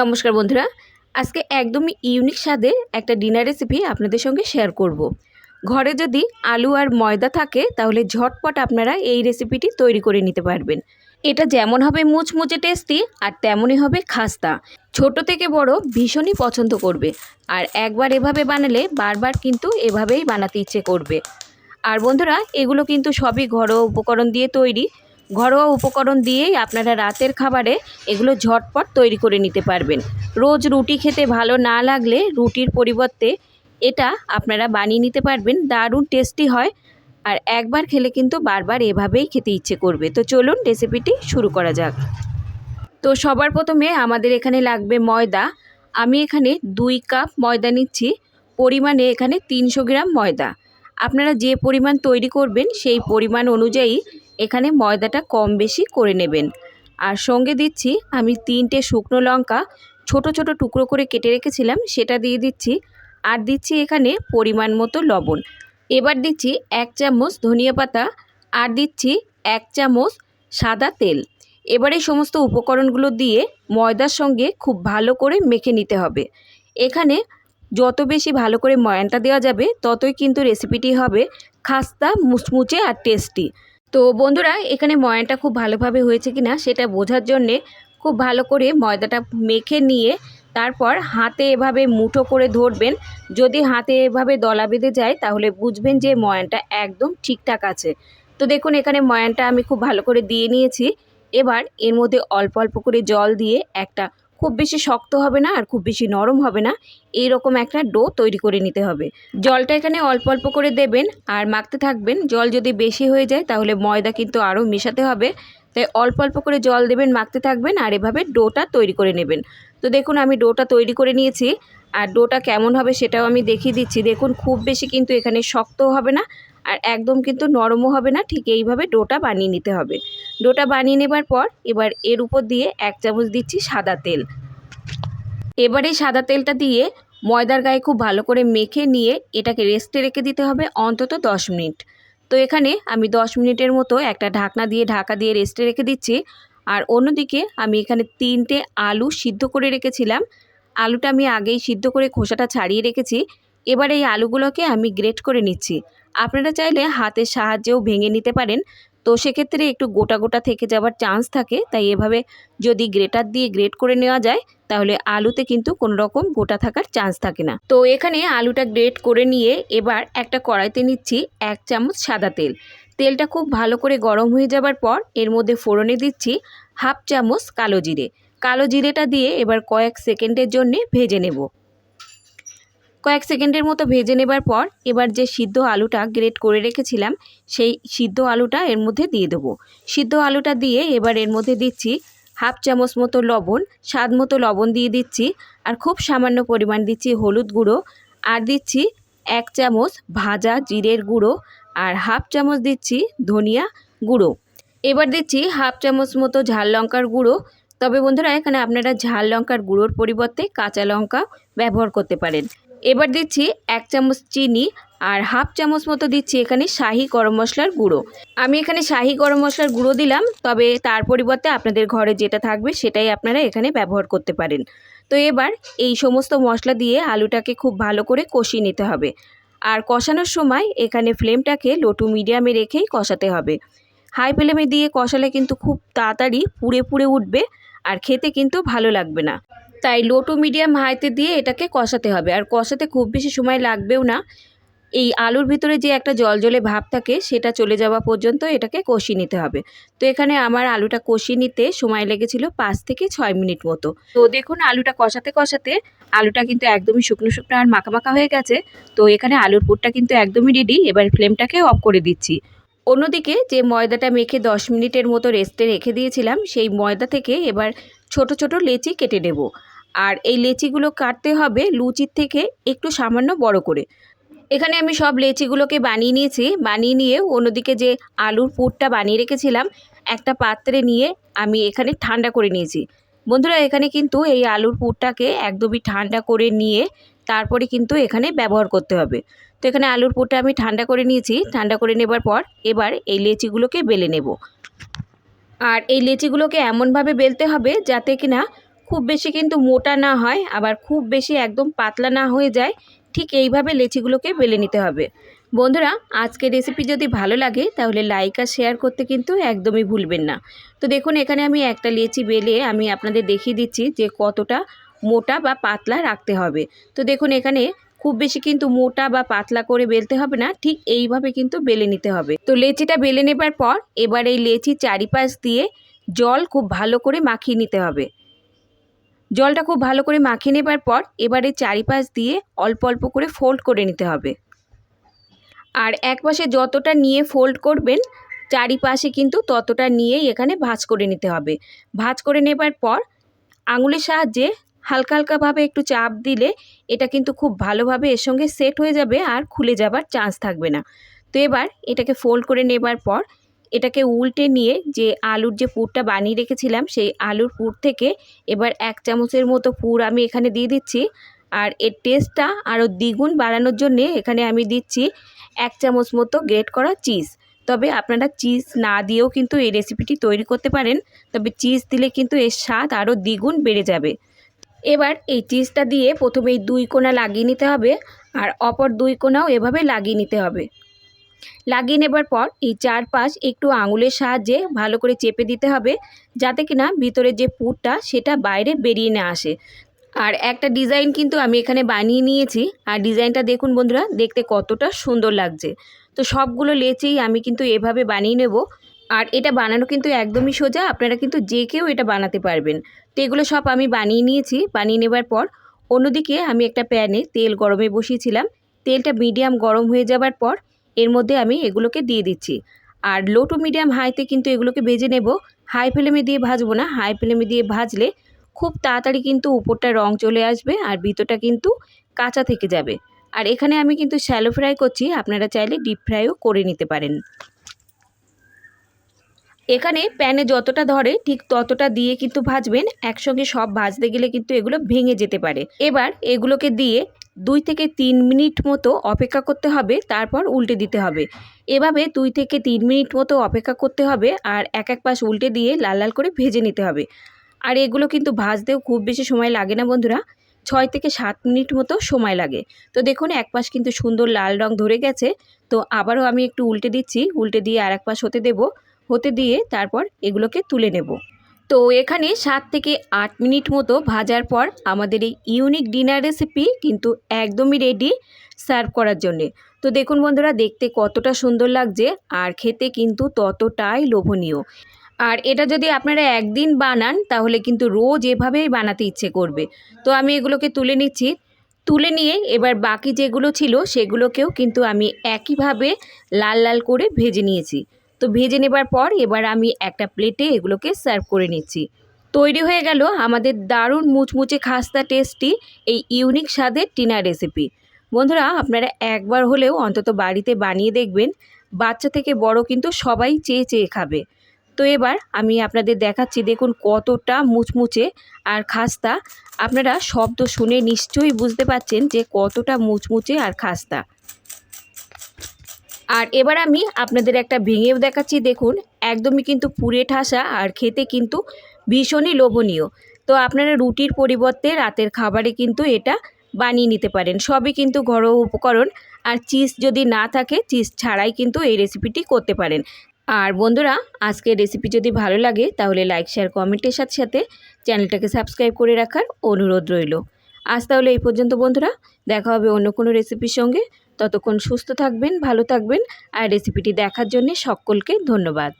নমস্কার বন্ধুরা, আজকে একদমই ইউনিক স্বাদে একটা ডিনার রেসিপি আপনাদের সঙ্গে শেয়ার করব। ঘরে যদি আলু আর ময়দা থাকে, তাহলে ঝটপট আপনারা এই রেসিপিটি তৈরি করে নিতে পারবেন। এটা যেমন হবে মুচমুচে টেস্টি আর তেমনই হবে খাস্তা। ছোট থেকে বড় ভীষণই পছন্দ করবে। আর একবার এভাবে বানালে বারবার কিন্তু এভাবেই বানাতে ইচ্ছে করবে। আর বন্ধুরা, এগুলো কিন্তু সবই ঘরোয়া উপকরণ দিয়ে তৈরি। ঘরোয়া উপকরণ দিয়েই আপনারা রাতের খাবারে এগুলো ঝটপট তৈরি করে নিতে পারবেন। রোজ রুটি খেতে ভালো না লাগলে রুটির পরিবর্তে এটা আপনারা বানিয়ে নিতে পারবেন। দারুণ টেস্টি হয় আর একবার খেলে কিন্তু বারবার এভাবেই খেতে ইচ্ছে করবে। তো চলুন রেসিপিটি শুরু করা যাক। তো সবার প্রথমে আমাদের এখানে লাগবে ময়দা। আমি এখানে দুই কাপ ময়দা নিচ্ছি। পরিমাণে এখানে তিনশো গ্রাম ময়দা। আপনারা যে পরিমাণ তৈরি করবেন সেই পরিমাণ অনুযায়ী এখানে ময়দাটা কম বেশি করে নেবেন। আর সঙ্গে দিচ্ছি আমি তিনটে শুকনো লঙ্কা, ছোট ছোট টুকরো করে কেটে রেখেছিলাম, সেটা দিয়ে দিচ্ছি। আর দিচ্ছি এখানে পরিমাণ মতো লবণ। এবার দিচ্ছি এক চামচ ধনিয়া পাতা আর দিচ্ছি এক চামচ সাদা তেল। এবার এই সমস্ত উপকরণগুলো দিয়ে ময়দার সঙ্গে খুব ভালো করে মেখে নিতে হবে। এখানে যত বেশি ভালো করে ময়ানটা দেওয়া যাবে, ততই কিন্তু রেসিপিটি হবে খাস্তা, মুচমুচে আর টেস্টি তো বন্ধুরা, এখানে ময়ানটা খুব ভালোভাবে হয়েছে কি না সেটা বোঝার জন্যে খুব ভালো করে ময়দাটা মেখে নিয়ে তারপর হাতে এভাবে মুঠো করে ধরবেন। যদি হাতে এভাবে দলা বেঁধে যায়, তাহলে বুঝবেন যে ময়ানটা একদম ঠিকঠাক আছে। তো দেখুন, এখানে ময়ানটা আমি খুব ভালো করে দিয়ে নিয়েছি। এবার এর মধ্যে অল্প অল্প করে জল দিয়ে একটা খুব বেশি শক্ত হবে না আর খুব বেশি নরম হবে না। এই রকম একটা ডো তৈরি করে নিতে হবে। জলটা এখানে অল্প অল্প করে দেবেন আর মাখতে থাকবেন। জল যদি বেশি হয়ে যায় তাহলে ময়দা কিন্তু আরও মেশাতে হবে। তাই অল্প অল্প করে জল দেবেন, মাখতে থাকবেন আর এভাবে ডোটা তৈরি করে নেবেন। তো দেখুন আমি ডোটা তৈরি করে নিয়েছি। আর ডোটা কেমন হবে সেটাও আমি দেখিয়ে দিচ্ছি। দেখুন খুব বেশি কিন্তু এখানে শক্তও হবে না আর একদম কিন্তু নরমও হবে না, ঠিক এইভাবে ডোটা বানিয়ে নিতে হবে। ডোটা বানিয়ে নেবার পর এবার এর উপর দিয়ে এক চামচ দিচ্ছি সাদা তেল। এবারে সাদা তেলটা দিয়ে ময়দার গায়ে খুব ভালো করে মেখে নিয়ে এটাকে রেস্টে রেখে দিতে হবে অন্তত দশ মিনিট। তো এখানে আমি দশ মিনিটের মতো একটা ঢাকনা দিয়ে ঢাকা দিয়ে রেস্টে রেখে দিচ্ছি। আর অন্যদিকে আমি এখানে তিনটে আলু সিদ্ধ করে রেখেছিলাম। আলুটা আমি আগেই সিদ্ধ করে খোসাটা ছাড়িয়ে রেখেছি। এবার এই আলুগুলোকে আমি গ্রেট করে নিচ্ছি। আপনারা চাইলে হাতের সাহায্যেও ভেঙে নিতে পারেন। তো সেক্ষেত্রে একটু গোটা গোটা থেকে যাওয়ার চান্স থাকে। তাই এভাবে যদি গ্রেটার দিয়ে গ্রেট করে নেওয়া যায়, তাহলে আলুতে কিন্তু কোনো রকম গোটা থাকার চান্স থাকে না। তো এখানে আলুটা গ্রেট করে নিয়ে এবার একটা কড়াইতে নিচ্ছি এক চামচ সাদা তেল। তেলটা খুব ভালো করে গরম হয়ে যাবার পর এর মধ্যে ফোড়নে দিচ্ছি হাফ চামচ কালো জিরে। কালো জিরেটা দিয়ে এবার কয়েক সেকেন্ডের জন্যে ভেজে নেব। কয়েক সেকেন্ডের মতো ভেজে নেবার পর এবার যে সিদ্ধ আলুটা গ্রেট করে রেখেছিলাম, সেই সিদ্ধ আলুটা এর মধ্যে দিয়ে দেবো। সিদ্ধ আলুটা দিয়ে এবার এর মধ্যে দিচ্ছি হাফ চামচ মতো লবণ, স্বাদ মতো লবণ দিয়ে দিচ্ছি, আর খুব সামান্য পরিমাণ দিচ্ছি হলুদ গুঁড়ো, আর দিচ্ছি এক চামচ ভাজা জিরের গুঁড়ো, আর হাফ চামচ দিচ্ছি ধনিয়া গুঁড়ো। এবার দিচ্ছি হাফ চামচ মতো ঝাল লঙ্কার গুঁড়ো। তবে বন্ধুরা, এখানে আপনারা ঝাল লঙ্কার গুঁড়োর পরিবর্তে কাঁচা লঙ্কা ব্যবহার করতে পারেন। এবার দিচ্ছি এক চামচ চিনি আর হাফ চামচ মতো দিচ্ছি এখানে শাহি গরম মশলার গুঁড়ো। আমি এখানে শাহি গরম মশলার গুঁড়ো দিলাম, তবে তার পরিবর্তে আপনাদের ঘরে যেটা থাকবে সেটাই আপনারা এখানে ব্যবহার করতে পারেন। তো এবার এই সমস্ত মশলা দিয়ে আলুটাকে খুব ভালো করে কষিয়ে নিতে হবে। আর কষানোর সময় এখানে ফ্লেমটাকে লো টু মিডিয়ামে রেখেই কষাতে হবে। হাই ফ্লেমে দিয়ে কষালে কিন্তু খুব তাড়াতাড়ি পুড়ে পুড়ে উঠবে আর খেতে কিন্তু ভালো লাগবে না। তাই লো টু মিডিয়াম হাইতে দিয়ে এটাকে কষাতে হবে। আর কষাতে খুব বেশি সময় লাগবেও না। এই আলুর ভিতরে যে একটা জলজলে ভাব থাকে, সেটা চলে যাওয়া পর্যন্ত এটাকে কষিয়ে নিতে হবে। তো এখানে আমার আলুটা কষিয়ে নিতে সময় লেগেছিল পাঁচ থেকে ছয় মিনিট মতো। তো দেখুন, আলুটা কষাতে কষাতে আলুটা কিন্তু একদমই শুকনো শুকনো আর মাখা মাখা হয়ে গেছে। তো এখানে আলুর পুরটা কিন্তু একদমই রেডি এবার ফ্লেমটাকে অফ করে দিচ্ছি। অন্যদিকে যে ময়দাটা মেখে দশ মিনিটের মতো রেস্টে রেখে দিয়েছিলাম, সেই ময়দা থেকে এবার ছোট ছোট লেচি কেটে নেব। আর এই লেচিগুলো কাটতে হবে লুচির থেকে একটু সামান্য বড় করে। এখানে আমি সব লেচিগুলোকে বানিয়ে নিয়েছি। বানিয়ে নিয়ে অন্যদিকে যে আলুর পুরটা বানিয়ে রেখেছিলাম, একটা পাত্রে নিয়ে আমি এখানে ঠান্ডা করে নিয়েছি। বন্ধুরা, এখানে কিন্তু এই আলুর পুরটাকে একদমই ঠান্ডা করে নিয়ে তারপরে কিন্তু এখানে ব্যবহার করতে হবে। তো এখানে আলুর পুরটা আমি ঠান্ডা করে নিয়েছি। ঠান্ডা করে নেবার পর এবার এই লেচিগুলোকে বেলে নেব। আর এই লেচিগুলোকে এমনভাবে বেলতে হবে যাতে কিনা খুব বেশি কিন্তু মোটা না হয়, আবার খুব বেশি একদম পাতলা না হয়ে যায়, ঠিক এইভাবে লেচিগুলোকে বেলে নিতে হবে। বন্ধুরা, আজকের রেসিপি যদি ভালো লাগে, তাহলে লাইক আর শেয়ার করতে কিন্তু একদমই ভুলবেন না। তো দেখুন, এখানে আমি একটা লেচি বেলে আমি আপনাদের দেখিয়ে দিচ্ছি যে কতটা মোটা বা পাতলা রাখতে হবে। তো দেখুন, এখানে খুব বেশি কিন্তু মোটা বা পাতলা করে বেলতে হবে না, ঠিক এইভাবে কিন্তু বেলে নিতে হবে। তো লেচিটা বেলে নেবার পর, এবার এই লেচির চারিপাশ দিয়ে জল খুব ভালো করে মাখিয়ে নিতে হবে। জলটা খুব ভালো করে মাখিয়ে নেবার পর এবারে চারিপাশ দিয়ে অল্প অল্প করে ফোল্ড করে নিতে হবে। আর এক পাশে যতটা নিয়ে ফোল্ড করবেন, চারিপাশে কিন্তু ততটা নিয়েই এখানে ভাঁজ করে নিতে হবে। ভাঁজ করে নেবার পর আঙুলের সাহায্যে হালকা হালকাভাবে একটু চাপ দিলে এটা কিন্তু খুব ভালোভাবে এর সঙ্গে সেট হয়ে যাবে আর খুলে যাবার চান্স থাকবে না। তো এবার এটাকে ফোল্ড করে নেবার পর এটাকে উল্টে নিয়ে যে আলুর যে পুরটা বানিয়ে রেখেছিলাম, সেই আলুর পুর থেকে এবার এক চামচের মতো পুর আমি এখানে দিয়ে দিচ্ছি। আর এর টেস্টটা আরও দ্বিগুণ বাড়ানোর জন্যে এখানে আমি দিচ্ছি এক চামচ মতো গ্রেট করা চিজ তবে আপনারা চিজ না দিয়েও কিন্তু এই রেসিপিটি তৈরি করতে পারেন, তবে চিজ দিলে কিন্তু এর স্বাদ আরও দ্বিগুণ বেড়ে যাবে। এবার এই চিজটা দিয়ে প্রথমেই দুই কোনা লাগিয়ে নিতে হবে, আর অপর দুই কোনাও এভাবে লাগিয়ে নিতে হবে। লাগিয়ে নেবার পর এই চারপাশ একটু আঙুলের সাহায্যে ভালো করে চেপে দিতে হবে, যাতে কিনা ভিতরে যে পুরটা সেটা বাইরে বেরিয়ে না আসে। আর একটা ডিজাইন কিন্তু আমি এখানে বানিয়ে নিয়েছি। আর ডিজাইনটা দেখুন বন্ধুরা, দেখতে কতটা সুন্দর লাগছে। তো সবগুলো লেচেই আমি কিন্তু এভাবে বানিয়ে নেব। আর এটা বানানো কিন্তু একদমই সোজা, আপনারা কিন্তু যে কেউ এটা বানাতে পারবেন। তো এগুলো সব আমি বানিয়ে নিয়েছি। বানিয়ে নেবার পর অন্যদিকে আমি একটা প্যানে তেল গরমে বসিয়েছিলাম। তেলটা মিডিয়াম গরম হয়ে যাবার পর এর মধ্যে আমি এগুলোকে দিয়ে দিচ্ছি। আর লো টু মিডিয়াম হাইতে কিন্তু এগুলোকে ভেজে নেব। হাই ফ্লেমে দিয়ে ভাজবো না। হাই ফ্লেমে দিয়ে ভাজলে খুব তাড়াতাড়ি কিন্তু উপরটা রং চলে আসবে আর ভিতরটা কিন্তু কাঁচা থেকে যাবে। আর এখানে আমি কিন্তু শ্যালো ফ্রাই করছি। আপনারা চাইলে ডিপ ফ্রাইও করে নিতে পারেন। এখানে প্যানে যতটা ধরে ঠিক ততটা দিয়ে কিন্তু ভাজবেন। একসঙ্গে সব ভাজতে গেলে কিন্তু এগুলো ভেঙে যেতে পারে। এবার এগুলোকে দিয়ে দুই থেকে তিন মিনিট মতো অপেক্ষা করতে হবে, তারপর উল্টে দিতে হবে। এভাবে দুই থেকে তিন মিনিট মতো অপেক্ষা করতে হবে আর এক এক পাশ উল্টে দিয়ে লাল লাল করে ভেজে নিতে হবে। আর এগুলো কিন্তু ভাজতেও খুব বেশি সময় লাগে না বন্ধুরা, ছয় থেকে সাত মিনিট মতো সময় লাগে। তো দেখুন, এক পাশ কিন্তু সুন্দর লাল রং ধরে গেছে, তো আবারও আমি একটু উল্টে দিচ্ছি, উল্টে দিয়ে আর এক পাশ হতে দেব, হতে দিয়ে তারপর এগুলোকে তুলে নেব। তো এখানে সাত থেকে আট মিনিট মতো ভাজার পর আমাদের এই ইউনিক ডিনার রেসিপি কিন্তু একদমই রেডি সার্ভ করার জন্যে। তো দেখুন বন্ধুরা, দেখতে কতটা সুন্দর লাগছে আর খেতে কিন্তু ততটাই লোভনীয়। আর এটা যদি আপনারা একদিন বানান, তাহলে কিন্তু রোজ এভাবেই বানাতে ইচ্ছে করবে। তো আমি এগুলোকে তুলে নিচ্ছি। তুলে নিয়ে এবার বাকি যেগুলো ছিল, সেগুলোকেও কিন্তু আমি একইভাবে লাল লাল করে ভেজে নিয়েছি। তো ভেজে নেবার পর এবার আমি একটা প্লেটে এগুলোকে সার্ভ করে নিচ্ছি। তৈরি হয়ে গেল আমাদের দারুণ মুচমুচে খাস্তা টেস্টি এই ইউনিক স্বাদের টিনা রেসিপি বন্ধুরা, আপনারা একবার হলেও অন্তত বাড়িতে বানিয়ে দেখবেন, বাচ্চা থেকে বড় কিন্তু সবাই চেয়ে চেয়ে খাবে। তো এবার আমি আপনাদের দেখাচ্ছি, দেখুন কতটা মুচমুচে আর খাস্তা। আপনারা শব্দ শুনে নিশ্চয়ই বুঝতে পাচ্ছেন যে কতটা মুচমুচে আর খাস্তা। আর এবার আমি আপনাদের একটা ভেঙেও দেখাচ্ছি, দেখুন, একদমই কিন্তু পুরে ঠাসা আর খেতে কিন্তু ভীষণই লোভনীয়। তো আপনারা রুটির পরিবর্তে রাতের খাবারে কিন্তু এটা বানিয়ে নিতে পারেন। সবই কিন্তু ঘরোয়া উপকরণ আর চিজ যদি না থাকে, চিজ ছাড়াই কিন্তু এই রেসিপিটি করতে পারেন। আর বন্ধুরা, আজকের রেসিপি যদি ভালো লাগে, তাহলে লাইক, শেয়ার, কমেন্টের সাথে সাথে চ্যানেলটাকে সাবস্ক্রাইব করে রাখার অনুরোধ রইল। আজ তাহলে এই পর্যন্ত, বন্ধুরা, দেখা হবে অন্য কোনো রেসিপির সঙ্গে। ততক্ষণ সুস্থ থাকবেন ভালো থাকবেন আর রেসিপিটি দেখার জন্যে সকলকে ধন্যবাদ।